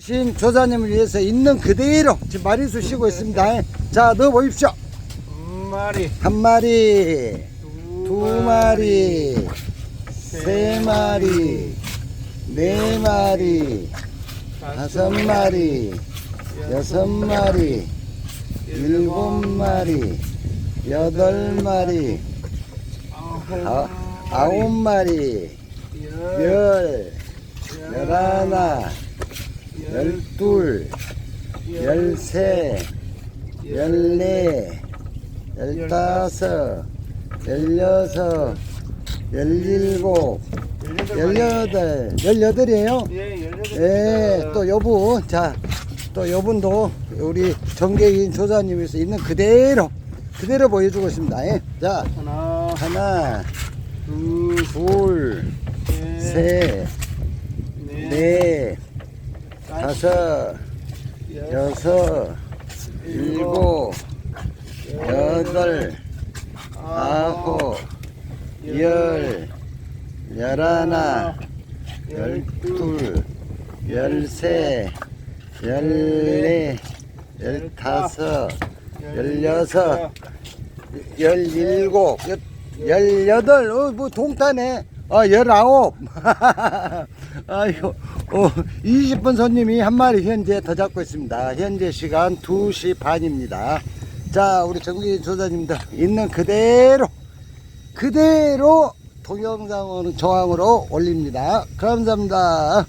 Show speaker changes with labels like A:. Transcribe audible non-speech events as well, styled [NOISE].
A: 신 조사님을 위해서 있는 그대로 지금 마리수 쉬고 있습니다. 자, 넣어 보십시오.
B: 한 마리,
A: 한 마리,
B: 두,
A: 두 마리, 세 마리, 네 마리, 다섯 마리, 여섯 마리, 일곱 마리, 여덟 마리,
B: 아홉,
A: 아, 마리,
B: 열,
A: 열, 열하나, 열둘, 열세, 열네, 열다섯, 열여섯, 열일곱, 열여덟, 열여덟이에요?
B: 예, 열여덟.
A: 예, 또 여분, 자, 또 여분도 우리 정계인 조사님에서 있는 그대로, 그대로 보여주고 있습니다. 예. 자,
B: 하나,
A: 하나,
B: 둘,
A: 둘,
B: 셋,
A: 다섯, 여섯, 일곱, 여덟, 아홉, 열, 열하나, 열둘, 열세, 열네, 열다섯, 열여섯, 열일곱, 열- 열여덟, 어, 뭐 동타네. 어, 열아홉. [LAUGHS] 아이고, 어, 20분 손님이 한 마리 현재 더 잡고 있습니다. 현재 시간 2시 반입니다. 자, 우리 정기 조사님들 있는 그대로, 그대로 동영상으로 저항으로 올립니다. 감사합니다.